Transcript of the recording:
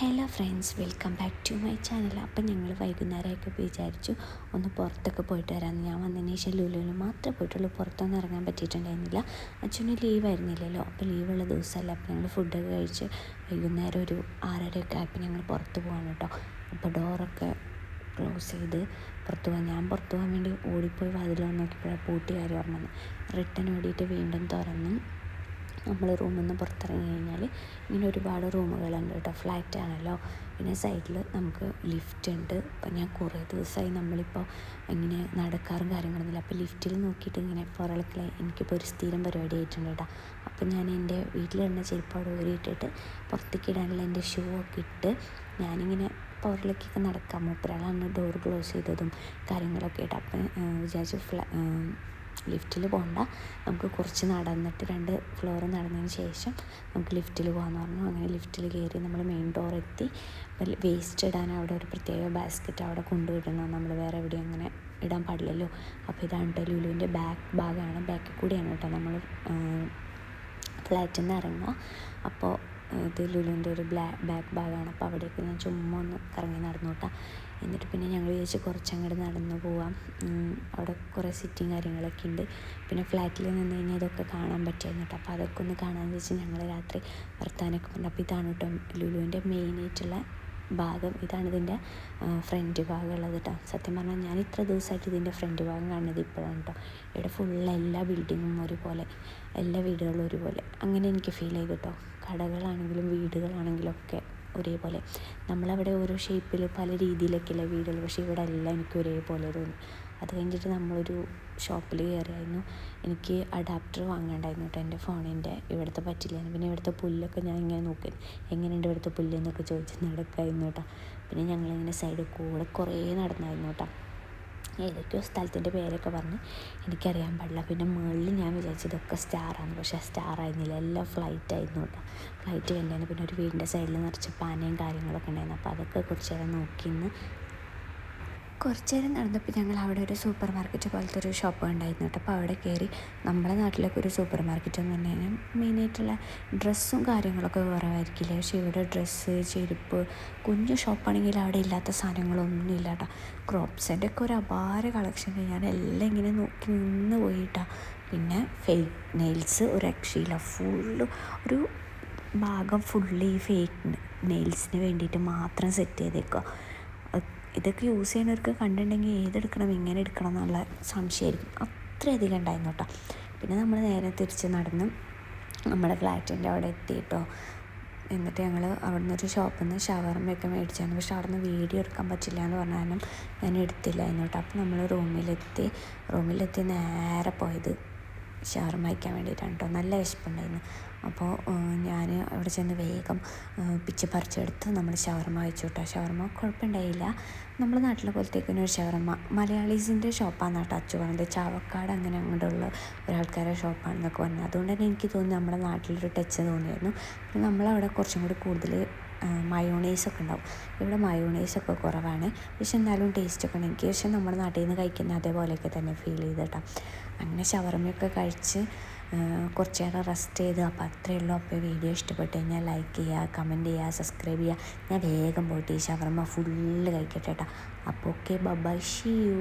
Hello friends welcome back to my channel. അപ്പം ഞങ്ങൾ വൈകുന്നേരമൊക്കെ വിചാരിച്ചു ഒന്ന് പുറത്തൊക്കെ പോയിട്ട് വരാമെന്ന്. ഞാൻ വന്നതിന് ശേഷം ലുലുവിൽ മാത്രമേ പോയിട്ടുള്ളൂ. പുറത്തൊന്നും ഇറങ്ങാൻ പറ്റിയിട്ടുണ്ടായിരുന്നില്ല. അച്ഛന് ലീവ് ആയിരുന്നില്ലല്ലോ അപ്പോൾ ലീവുള്ള ദിവസമല്ല. അപ്പോൾ ഞങ്ങൾ ഫുഡൊക്കെ കഴിച്ച് വൈകുന്നേരം ഒരു ആറരയൊക്കെ ആയപ്പോൾ ഞങ്ങൾ പുറത്ത് പോകാൻ കേട്ടോ. അപ്പോൾ ഡോറൊക്കെ ക്ലോസ് ചെയ്ത് പുറത്ത് പോകാൻ ഞാൻ പുറത്ത് പോകാൻ വേണ്ടി ഓടിപ്പോയി വാതിൽ നോക്കിയപ്പോഴാണ് പൂട്ടി കാര്യം പറഞ്ഞത്. റിട്ടേൺ ഓടിയിട്ട് വീണ്ടും തുറന്നു. നമ്മൾ റൂമിൽ നിന്ന് പുറത്തിറങ്ങി കഴിഞ്ഞാൽ ഇങ്ങനെ ഒരുപാട് റൂമുകളുണ്ട് കേട്ടോ. ഫ്ലാറ്റ് ആണല്ലോ. പിന്നെ സൈഡിൽ നമുക്ക് ലിഫ്റ്റ് ഉണ്ട്. അപ്പം ഞാൻ കുറേ ദിവസമായി നമ്മളിപ്പോൾ ഇങ്ങനെ നടക്കാറും കാര്യങ്ങളൊന്നുമില്ല. അപ്പോൾ ലിഫ്റ്റിൽ നോക്കിയിട്ട് ഇങ്ങനെ പുറളക്കിലെ എനിക്കിപ്പോൾ ഒരു സ്ഥിരം പരിപാടി ആയിട്ടുണ്ട് കേട്ടോ. അപ്പം ഞാൻ എന്റെ വീട്ടിലിടുന്ന ചെരുപ്പ് അവിടെ ഊരിയിട്ടിട്ട് പുറത്തേക്ക് ഇടാനുള്ള എന്റെ ഷൂ ഒക്കെ ഇട്ട് ഞാനിങ്ങനെ പുറകിലേക്കൊക്കെ നടക്കാം. മൂപ്പരാളാണ് ഡോർ ക്ലോസ് ചെയ്തതും കാര്യങ്ങളൊക്കെ ഇട്ട് അപ്പം വിചാരിച്ചു ഫ്ലാ ലിഫ്റ്റിൽ പോകണ്ട നമുക്ക് കുറച്ച് നടന്നിട്ട് രണ്ട് ഫ്ലോർ നടന്നതിന് ശേഷം നമുക്ക് ലിഫ്റ്റിൽ പോകാമെന്ന് പറഞ്ഞു. അങ്ങനെ ലിഫ്റ്റിൽ കയറി നമ്മൾ മെയിൻ ഡോർ എത്തി. വേസ്റ്റ് ഇടാൻ അവിടെ ഒരു പ്രത്യേക ബാസ്ക്കറ്റ് അവിടെ കൊണ്ടുവിടണം നമ്മൾ വേറെ എവിടെയും അങ്ങനെ ഇടാൻ പാടില്ലല്ലോ. അപ്പോൾ ഇതാണ് കേട്ടോ ലുലുവിന്റെ ബാക്ക് ഭാഗമാണ് ബാക്കിൽ കൂടിയാണ് കേട്ടോ നമ്മൾ ഫ്ലാറ്റിൽ നിന്ന് ഇറങ്ങുക. അപ്പോൾ ഇത് ലുലുവിന്റെ ഒരു ബ്ലാ ബാക്ക് ഭാഗമാണ്. അപ്പോൾ അവിടേക്ക് ഞാൻ ചുമ്മാ ഒന്ന് കറങ്ങി നടന്നു എന്നിട്ട് പിന്നെ ഞങ്ങൾ വിചാരിച്ച് കുറച്ചങ്ങോട്ട് നടന്നു പോവാം. അവിടെ കുറേ സിറ്റിങ് കാര്യങ്ങളൊക്കെ ഉണ്ട്. പിന്നെ ഫ്ലാറ്റിൽ നിന്ന് കഴിഞ്ഞാൽ ഇതൊക്കെ കാണാൻ പറ്റുമായിരുന്നു കേട്ടോ. അപ്പോൾ അതൊക്കെ ഒന്ന് കാണാമെന്ന് വെച്ച് ഞങ്ങൾ രാത്രി വർത്താനൊക്കെ പറഞ്ഞു. അപ്പോൾ ഇതാണ് കേട്ടോ ലുലുവിന്റെ മെയിനായിട്ടുള്ള ഭാഗം ഇതാണ് ഇതിന്റെ ഫ്രണ്ട് ഭാഗം ഉള്ളത് കേട്ടോ സത്യം പറഞ്ഞാൽ ഞാൻ ഇത്ര ദിവസമായിട്ട് ഇതിന്റെ ഫ്രണ്ട് ഭാഗം കാണുന്നത് ഇപ്പോഴാണ് കേട്ടോ ഇവിടെ ഫുള്ള് എല്ലാ ബിൽഡിങ്ങും ഒരുപോലെ എല്ലാ വീടുകളും ഒരുപോലെ. അങ്ങനെ എനിക്ക് ഫീൽ ചെയ്തു കേട്ടോ കടകളാണെങ്കിലും വീടുകളാണെങ്കിലും ഒക്കെ ഒരേപോലെ. നമ്മളവിടെ ഓരോ ഷേപ്പിൽ പല രീതിയിലൊക്കെയല്ലേ വീടുകൾ പക്ഷേ ഇവിടെ എല്ലാം എനിക്ക് ഒരേപോലെ തോന്നി. അത് കഴിഞ്ഞിട്ട് നമ്മളൊരു ഷോപ്പിൽ കയറിയായിരുന്നു എനിക്ക് അഡാപ്റ്റർ വാങ്ങാണ്ടായിരുന്നു കേട്ടോ എന്റെ ഫോണിന്റെ. ഇവിടുത്തെ പറ്റില്ലായിരുന്നു പിന്നെ ഇവിടുത്തെ പുല്ലൊക്കെ ഞാൻ ഇങ്ങനെ നോക്കി. എങ്ങനെയുണ്ട് ഇവിടുത്തെ പുല്ല് എന്നൊക്കെ ചോദിച്ച് നടക്കായിരുന്നു കേട്ടോ പിന്നെ ഞങ്ങളിങ്ങനെ സൈഡിൽ കൂടെ കുറേ നടന്നായിരുന്നു കേട്ടോ ഏതൊക്കെയോ സ്ഥലത്തിന്റെ പേരൊക്കെ പറഞ്ഞ് എനിക്കറിയാൻ പാടില്ല. പിന്നെ മുകളിൽ ഞാൻ വിചാരിച്ചു ഇതൊക്കെ സ്റ്റാറാണ് പക്ഷേ സ്റ്റാർ ആയിരുന്നില്ല. എല്ലാം ഫ്ലൈറ്റ് ആയിരുന്നു കേട്ടോ ഫ്ലൈറ്റ് കണ്ടായിരുന്നു പിന്നെ ഒരു വീടിന്റെ സൈഡിൽ നിറച്ച് പാനയും കാര്യങ്ങളൊക്കെ ഉണ്ടായിരുന്നു. അപ്പോൾ അതൊക്കെ കുറച്ച് നേരം നോക്കിന്ന് കുറച്ച് നേരം നടന്നപ്പോൾ ഞങ്ങൾ അവിടെ ഒരു സൂപ്പർ മാർക്കറ്റ് പോലത്തെ ഒരു ഷോപ്പ് ഉണ്ടായിരുന്നു കേട്ടോ. അപ്പോൾ അവിടെ കയറി നമ്മുടെ നാട്ടിലൊക്കെ ഒരു സൂപ്പർ മാർക്കറ്റ് എന്ന് പറഞ്ഞു കഴിഞ്ഞാൽ മെയിനായിട്ടുള്ള ഡ്രസ്സും കാര്യങ്ങളൊക്കെ കുറവായിരിക്കില്ല. പക്ഷേ ഇവിടെ ഡ്രസ്സ് ചെരുപ്പ് കുഞ്ഞു ഷോപ്പാണെങ്കിൽ അവിടെ ഇല്ലാത്ത സാധനങ്ങളൊന്നും ഇല്ല കേട്ടോ. ക്രോപ്സിന്റെ ഒക്കെ ഒരു അപാര കളക്ഷൻ. ഞാൻ എല്ലാം ഇങ്ങനെ നോക്കി നിന്ന് പോയിട്ടാ. പിന്നെ ഫേക്ക് നെയിൽസ് ഒരു രക്ഷയില്ല ഫുള്ള് ഒരു ഭാഗം ഫുള്ളി ഫേക്ക് നെയിൽസിന് വേണ്ടിയിട്ട് മാത്രം സെറ്റ് ചെയ്തേക്കുക ഇതൊക്കെ യൂസ് ചെയ്യുന്നവർക്ക് കണ്ടിട്ടുണ്ടെങ്കിൽ ഏതെടുക്കണം എങ്ങനെ എടുക്കണം എന്നുള്ള സംശയമായിരിക്കും. അത്രയധികം ഉണ്ടായിരുന്നു കേട്ടോ. പിന്നെ നമ്മൾ നേരെ തിരിച്ച് നടന്ന് നമ്മുടെ ഫ്ലാറ്റിന്റെ അവിടെ എത്തി എത്തിയിട്ടോ എന്നിട്ട് ഞങ്ങൾ അവിടെ നിന്ന് ഒരു ഷോപ്പിൽ നിന്ന് ഷവർമ്മയൊക്കെ മേടിച്ചായിരുന്നു. പക്ഷെ അവിടെ നിന്ന് വീഡിയോ എടുക്കാൻ പറ്റില്ല എന്ന് പറഞ്ഞാലും ഞാൻ എടുത്തില്ല കേട്ടോ. അപ്പോൾ നമ്മൾ റൂമിലെത്തി റൂമിലെത്തി നേരെ പോയത് ഷവർമ്മ വയ്ക്കാൻ വേണ്ടിയിട്ടാണ് കേട്ടോ നല്ല വിശപ്പുണ്ടായിരുന്നു. അപ്പോൾ ഞാൻ അവിടെ ചെന്ന് വേഗം പിച്ച് പറിച്ചെടുത്ത് നമ്മൾ ഷവർമ വെച്ചു കേട്ടോ ഷവർമ്മ കുഴപ്പമുണ്ടായില്ല. നമ്മുടെ നാട്ടിലെ പോലത്തേക്കിന് ഒരു ഷവർമ. മലയാളീസിന്റെ ഷോപ്പാണ് കേട്ടോ അച്ചു പറഞ്ഞത്. ചാവക്കാട് അങ്ങനെ അങ്ങോട്ടുള്ള ഒരാൾക്കാരുടെ ഷോപ്പാണെന്നൊക്കെ പറഞ്ഞത്. അതുകൊണ്ട് തന്നെ എനിക്ക് തോന്നി നമ്മുടെ നാട്ടിലൊരു ടച്ച് തോന്നിയായിരുന്നു. നമ്മളവിടെ കുറച്ചും കൂടി കൂടുതൽ മയോണൈസൊക്കെ ഉണ്ടാവും. ഇവിടെ മയോണൈസൊക്കെ കുറവാണ്. പക്ഷെ എന്നാലും ടേസ്റ്റൊക്കെ ഉണ്ട്. എനിക്ക് പക്ഷെ നമ്മുടെ നാട്ടിൽ നിന്ന് കഴിക്കുന്ന അതേപോലെയൊക്കെ തന്നെ ഫീൽ ചെയ്ത് കേട്ടോ അങ്ങനെ ഷവർമ്മയൊക്കെ കഴിച്ച് കുറച്ച് നേരം റെസ്റ്റ് ചെയ്ത്. അപ്പോൾ അത്രയേ ഉള്ളൂ. അപ്പോൾ വീഡിയോ ഇഷ്ടപ്പെട്ട് കഴിഞ്ഞാൽ ലൈക്ക് ചെയ്യുക കമന്റ് ചെയ്യുക സബ്സ്ക്രൈബ് ചെയ്യുക. ഞാൻ വേഗം പോയിട്ട് ഈ ഷവർമ്മ ഫുള്ള് കഴിക്കട്ടെ കേട്ടോ അപ്പോൾ ഓക്കെ ബൈ ഷീ യു